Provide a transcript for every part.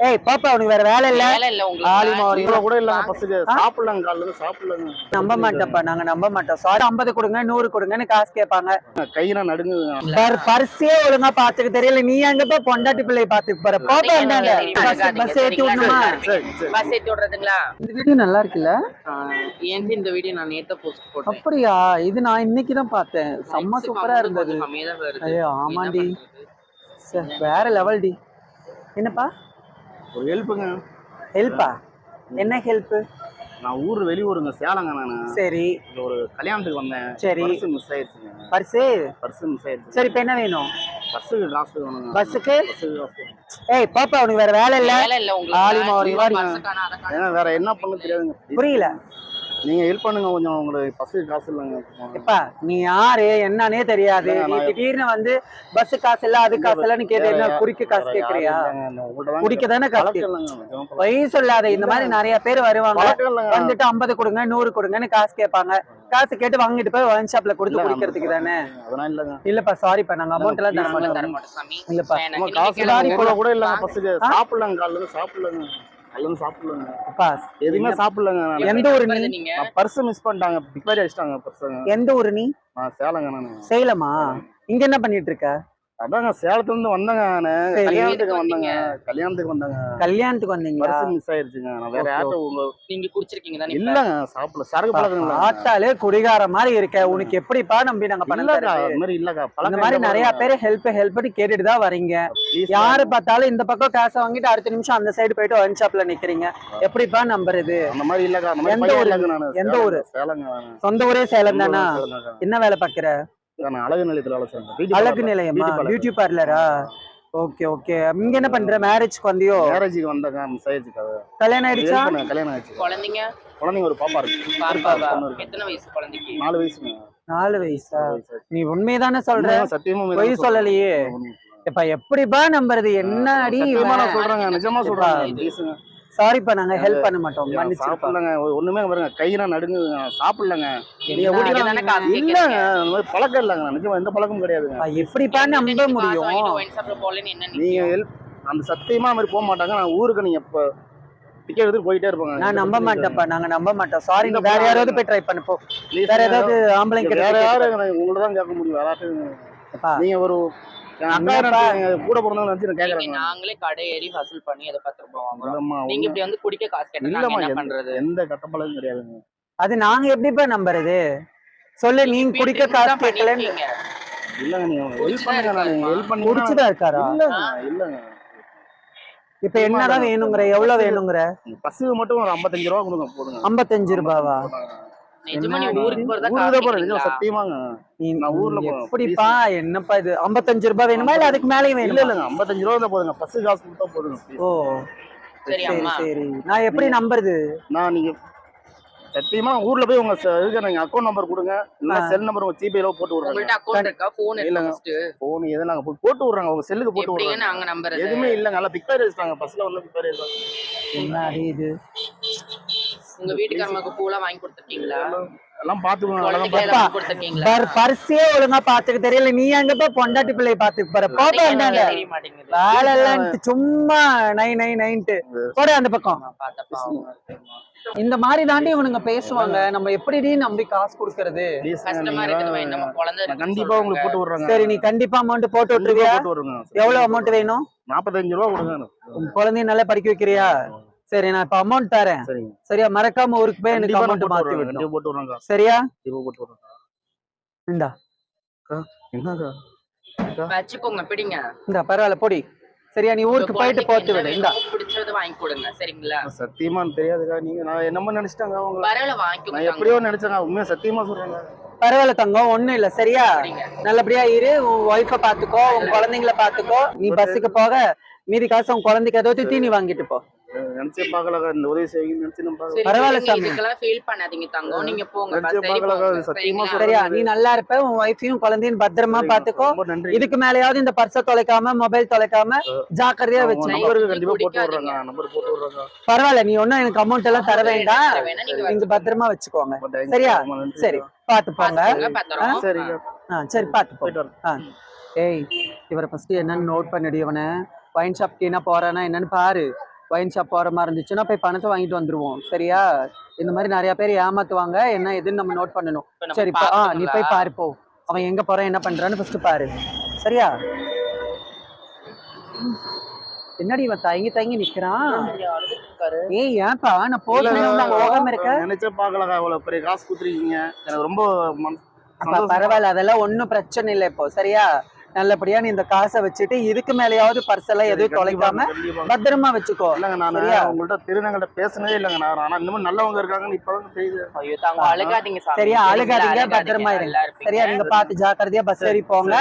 ஏய் பாப்பா உனக்கு வேற வேலை இல்ல? வேலை இல்ல. இவ்வளவு கூட ஆ? சாப்பிடலங்க காலைல இருந்து சாப்பிடலங்க. நம்ப மாட்டேன்ப்பா நாங்க நம்ப மாட்டோம். சாரி ஐம்பது கொடுங்க நூறு கொடுங்கன்னு காசு கேட்பாங்க. கையினா நடுங்குதுங்க பர் பர்ஸே ஒழுங்கா பாத்துக்க தெரியல. நீ எங்கப்பா பொண்டாட்டி பிள்ளை பாத்துக்க போற? போப்பா என்னங்க? பஸ் ஏத்தி? விடணுமா? பஸ் ஏத்தி விடுறதுங்களா? இந்த வீடியோ நல்லா இருக்குல்ல? ஏன் இந்த வீடியோ நான் நேத்த போஸ்ட் போட்டேன். அப்படியா? இது நான் இன்னைக்கு தான் பார்த்தேன். செம்ம சூப்பரா இருந்தது. ஐயோ? சே, வேற லெவல் டி. என்னப்பா? ஒரு ஹெல்ப்புங்க. ஹெல்ப்பா? என்ன ஹெல்ப் நான் ஊர் வெளியூருங்க சேலங்க நானு. சரி. ஒரு கல்யாணத்துக்கு வந்தேன். சரி. பர்ஸ் மிஸ் ஆயிடுச்சுங்க. பர்ஸு? பர்ஸ் மிஸ் ஆயிடுச்சு. சரி இப்ப என்ன வேணும்? பஸ்ஸுக்கு காசு வேணுங்க. பஸ்ஸுக்கு. ஏய் பாப்பா உனக்கு வேற வேலை இல்ல. வேலை இல்ல உங்களுக்கு காணோம். ஏன்னா வேற என்ன பண்ண தெரியாதுங்க. புரியல. நீங்க ஹெல்ப் பண்ணுங்க கொஞ்சம் உங்களுக்கு பஸ்ஸுக்கு காசு இல்லைங்க. எப்பா நீ யாரு என்னன்னே தெரியாது. இல்ல, நீ திடீர்னு வந்து பஸ் காசு இல்ல அது காசு இல்லன்னு கேட்டு என்ன குடிக்க காசு கேக்குறியா குடிக்க தானே காசு பொய் சொல்லாத இந்த மாதிரி நிறைய பேர் வருவாங்க. வந்துட்டு ஐம்பது கொடுங்க நூறு கொடுங்கன்னு காசு கேட்பாங்க. காசு கேட்டு வாங்கிட்டு போய் ஒயின் ஷாப்ல கொடுத்து இல்ல, குடிக்கிறதுக்கு தானே? இல்லப்பா சாரிப்பா நாங்க அமௌண்ட் எல்லாம் தர மாட்டோம். இல்லப்பா. காசு கூட. பஸ்ஸுக்கு. சாப்பிடலங்க காலைல இருந்து சாப்பிடலங்க. சாப்பிடலங்க. அப்பா எதுவுமே சாப்பிடலங்க நான். எந்த ஊரு நீ? பர்ஸ் மிஸ் பண்ணிட்டாங்க. பிக்பாரி அடிச்சிட்டாங்க பர்ஸுங்க எந்த ஊரு நீ? நான் சேலங்க நானு. சேலமா? இங்க என்ன பண்ணிட்டு இருக்க? அதாங்க சேலத்துல இருந்து வந்தேங்க நானு. சரி. கல்யாணத்துக்கு வந்தேங்க. கல்யாணத்துக்கு வந்தேங்க. கல்யாணத்துக்கு வந்தீங்களா? பர்ஸ் மிஸ் ஆயிருச்சுங்க. நான் வேற யார்ட்ட உங்க நீங்க குடிச்சிருக்கீங்க தானே இப்ப? இல்லங்க சாப்பிடல. சரக்கு பழக்கங்களா பார்த்தாலே குடிகார மாதிரி இருக்க. உனக்கு எப்படிப்பா நம்பி நாங்க பணம் இல்லக்கா தர்றது? அது மாதிரி இல்லக்கா. இந்த பழக்கம் மாதிரி நிறைய. பேர் ஹெல்ப் ஹெல்ப்னு கேட்டுட்டு தான் வரீங்க. யாரு. பார்த்தாலும் இந்த பக்கம் காசை வாங்கிட்டு அடுத்த நிமிஷம் அந்த சைடு போயிட்டு ஒயின் ஷாப்ல நிக்கிறீங்க. எப்படிப்பா நம்புறது? அந்த மாதிரி இல்லக்கா அந்த மாதிரி எந்த பையன் ஊரு? இல்லங்க நானு. எந்த ஊரு? சேலங்க நானு. சொந்த ஊரே சேலம் தானா? சேலங்க. என்ன வேலை பாக்குற நான் அழகு நிலையத்துல வேலை அழகு. நிலையமா. பியூட்டி பார்லரா ஓகே ஓகே இங்க என்ன பண்ற? மேரேஜ்க்கு வந்தியோ? மேரேஜுக்கு வந்தங்க மிஸ் ஆயிடுச்சு. கல்யாணம் ஆயிடுச்சா? கல்யாணம் ஆயிடுச்சு? குழந்தைங்க? குழந்தைங்க ஒரு பாப்பா இருக்கு. இருக்கு. எத்தனை வயசு குழந்தைக்கு? நாலு வயசா? நாலு வயசு. நீ உண்மைதானே சொல்ற? சத்தியமா பொய் சொல்றேன். சொல்லலையே. இப்ப எப்படிப்பா நம்புறது? என்ன அடி? சொல்றேங்க நிஜமா சொல்றேன் பேசுங்க. சாரிப்பா நாங்க ஹெல்ப் பண்ண மாட்டோம். சாப்பிடலங்க. ஒண்ணுமே பாருங்க கையினா நடுங்குதுங்க சாப்பிடலங்க. இல்லங்க கேக்குறீங்க. அந்த மாதிரி பழக்கம் இல்லங்க. நிஜமா எந்த பழக்கமும் கிடையாதுங்க. அப்பா, எப்படிப்பா நம்ப முடியும்? நீங்க? ஹெல்ப் அந்த சத்தியமா மாதிரி போக மாட்டாங்க. நான் ஊருக்கு நீங்க எப்ப டிக்கெட் எடுத்து போயிட்டே இருப்பாங்க. நான் நம்ப மாட்டேன்ப்பா நாங்க நம்ப மாட்டோம். சாரி வேற யாராவது போய் ட்ரை பண்ண போ. Please, வேற ஏதாவது ஆம்பளை வேற யாரும் உங்களை தான் கேட்க முடியும். வேற நீங்க ஒரு கூட பிறந்தவங்க நினைச்சு கேக்குறேங்க நாங்களே கடை ஏறி வசூல் பண்ணி அதை பத்து ரூபாய் வாங்குறோம். நீங்க இப்படி வந்து குடிக்க காசு கேட்டா என்ன பண்றது? எந்த கட்ட பழக்கம் கிடையாதுங்க. அது நாங்க எப்படிப்பா நம்புறது? சொல்லு நீங்க குடிக்க காசு கேட்கலன்னு. பண்ணிருக்கீங்க. இல்லங்க நீங்க ஹெல்ப் குடிச்சுதான் பண்ணுங்க நான் இருக்காருமா. ஹெல்ப் பண்ணி குடிச்சுதான் இருக்காரா? இல்லங்க இல்லங்க. இப்ப என்னதான் வேணுங்கிற? எவ்வளவு வேணுங்கிற? பஸ்ஸுக்கு மட்டும் ஒரு 55 ரூபா கொடுங்க போடுங்க ஐம்பத்தஞ்சு ரூபாவா? எப்படிப்பா? என்னப்பா இது? ஐம்பத்தஞ்சு ரூபாய் வேணுமா? இல்ல அதுக்கு மேலயும் இல்ல வேணுமா? இல்லங்க. 55 ரூபா தான் போதுங்க. பஸ் காசு கொடுத்தா போதுங்க. ஓ. சரி சரி அம்மா. சரி. நான் எப்படி நம்புறது? நான் நீங்க சத்தியமா ஊர்ல போய் உங்க இதுக்கு நீங்க அக்கௌண்ட் நம்பர் கொடுங்க. இல்ல. செல் நம்பர் உங்க ஜிபேல போட்டு விடுறாங்க. உங்கள்ட்ட அக்கௌண்ட் இருக்கா? போன் இல்லங்க. போன் எதை நாங்க போட்டு விடுறாங்க. உங்க செல்லுக்கு போட்டு விடுறாங்க. நாங்க எதுவுமே இல்லங்க. நல்லா பிக்பாரி பஸ்ல வந்து பிக்பாரி என்ன அடி இது? உங்க வீட்டுக்காரங்களுக்கு பூலாம் வாங்கி கொடுத்துருக்கீங்களா? எல்லாம் பாத்துக்கோங்க ஒழுங்கா பாத்துக்க தெரியல. நீ எங்கப்பா பொண்டாட்டி பிள்ளை பாத்துக்க போற? வேலை எல்லாம் சும்மா நை நை நைன்ட்டு. போட அந்த பக்கம். நான் இந்த மாதிரி தாண்டி இவனுங்க பேசுவாங்க. நம்ம எப்படி நம்பி காசு கொடுக்கறது? நான் கண்டிப்பா உங்களுக்கு போட்டு விடுறாங்க. சரி நீ கண்டிப்பா அமௌண்ட் போட்டு விட்டுருவியா? எவ்வளவு அமௌண்ட் வேணும்? 45 ரூபா கொடுங்க குழந்தைய நல்லா படிக்க வைக்கிறியா? சரி நான் இப்ப அமௌண்ட் தரேன். சரியா? மறக்காம ஊருக்கு போய் எனக்கு அமௌண்ட் மாத்தி விடுறாங்க சரியா? இந்தா. என்னக்கா? வச்சுக்கோங்க பிடிங்க. இந்த பரவாயில்ல பொடி. சரியா? நீ ஊருக்கு போயிட்டு என்ன விடு. இந்தா. பிடிச்சது வாங்கி கொடுங்க சரிங்களா? சத்தியமா தெரியாதுக்கா. நீங்க நான் என்னமோ நினைச்சிட்டாங்க அவங்க பரவாயில்ல வாங்கிக்கோங்க எப்படியோ நினைச்சேங்க உண்மையா சத்தியமா சொல்றேங்க பரவாயில்ல தங்கம். ஒண்ணும் இல்ல. சரியா. நல்லபடியா இரு. உன் ஒய்ஃப பாத்துக்கோ. உன் குழந்தைங்கள பாத்துக்கோ. நீ பஸ்ஸுக்கு போக. மீதி காசு உன் குழந்தைக்கு ஏதோ தீனி வாங்கிட்டு போ. நினைச்சே பார்க்கலக்கா இந்த உதவி செய்யுங்க நினைச்சு நம்ம. சரி, பரவாயில்ல சாமி. இதுக்கெல்லாம் ஃபீல் பண்ணாதீங்க தங்கம். நீங்க போங்க நினைச்சே பார்க்கலக்கா, சத்தியமா? சரியா நீ நல்லா இருப்ப உன் ஒய்ஃபையும் குழந்தையும் பத்திரமா பாத்துக்கோ. இதுக்கு மேலயாவது இந்த பர்ஸ தொலைக்காம மொபைல் தொலைக்காம ஜாக்கிரதையா வச்சு நம்பருக்கு கண்டிப்பா போட்டு. விடுறாங்க நம்பர் போட்டு விடுறாங்க பரவாயில்ல நீ ஒன்னும் எனக்கு அமௌண்ட் எல்லாம் தர வேண்டாம். நீங்க பத்திரமா வச்சுக்கோங்க. சரியா? சரி பாத்து போங்க. பாத்துக்கோங்க, பத்திரம். சரிங்க ஆ, சரி பாத்து. ஏய் இவரை ஃபர்ஸ்ட் என்னன்னு நோட் பண்ணிடு இவனை. ஒயின் ஷாப்க்கு என்ன போறானா என்னன்னு பாரு. ஒயின் ஷாப் போற மாதிரி இருந்துச்சுன்னா போய் பணத்தை வாங்கிட்டு வந்துருவோம். சரியா? இந்த மாதிரி நிறைய பேர் ஏமாத்துவாங்க. என்ன எதுன்னு நம்ம நோட் பண்ணணும். சரி பா- ஆ நீ போய்? பாரு போ. அவன் எங்க போறான் என்ன பண்றான்னு ஃபர்ஸ்ட் பாரு. சரியா? என்னடி இவன் தயங்கி தயங்கி நிக்கிறான். ஏய் ஏன்பா நான் போக போகாம இருக்க. நினைச்சே பார்க்கலக்கா இவ்வளவு பெரிய காசு குத்துருக்கீங்க எனக்கு ரொம்ப. பரவாயில்ல அதெல்லாம் ஒண்ணும் பிரச்சனை இல்லை இப்போ சரியா? நல்லபடியா நீ இந்த காசை வச்சுட்டு இதுக்கு மேலயாவது பர்செல்லாம் எதுவும் தொலைக்காம. பத்திரமா வச்சுக்கோ இல்லைங்க நான்? உங்கள்ட்ட திருநங்கள்ட்ட பேசினதே இல்லைங்க நான் ஆனா இன்னமும் நல்லவங்க இருக்காங்கன்னு இப்பதான் தெரியுது சரியா? அழுகாதீங்க பத்திரமா இருங்க. சரியா நீங்க பார்த்து ஜாக்கிரதையா பஸ் ஏறி போங்க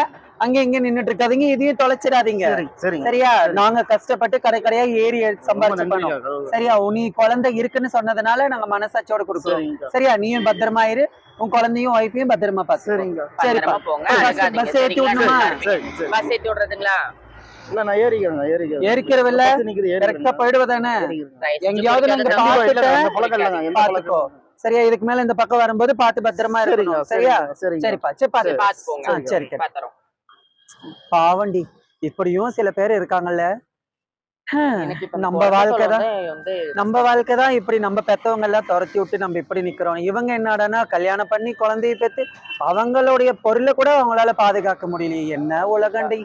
அங்க இங்க நின்னுட்டு இருக்காதீங்க இதையும் தொலைச்சிடாதீங்க. சரியா? நாங்க கஷ்டப்பட்டு கடை கடையா ஏறி கடவுளே. சரியா? நீ குழந்தை இருக்குன்னு சொன்னதுனால நாங்க மனசாட்சியோட கொடுக்குறோம். சரியா? நீயும் பத்திரமா இரு. உன் குழந்தையும் ஒய்ஃபையும் பத்திரமா பாத்து சரிங்க. போங்க. பஸ் பஸ் ஏத்தி? விடணுமா? பஸ் ஏத்தி விடுறதுங்களா? இல்ல நான் ஏறிக்கிறேங்க ஏறிக்கிறேன் ஏறிக்கிறவில்ல? பஸ் நிக்குது, கரெக்டா. போயிடுவதானே? எங்கேயாவது நாங்க சரியா? இதுக்கு மேல இந்த பக்கம் வரும்போது பார்த்து பத்திரமா இருக்கணும். சரியா? சரிப்பா. சரி பாத்து சரி. பார்த்து பாவண்டி. இப்படியும் சில பேர் இருக்காங்கல்ல. நம்ம வாழ்க்கை தான் நம்ம வாழ்க்கை தான் இப்படி நம்ம பெத்தவங்க எல்லாம் துரத்தி விட்டு நம்ம இப்படி நிக்கிறோம். இவங்க என்னடான்னா கல்யாணம் பண்ணி குழந்தைய பெத்து அவங்களுடைய பொருளை கூட அவங்களால பாதுகாக்க முடியல என்ன உலகண்டி?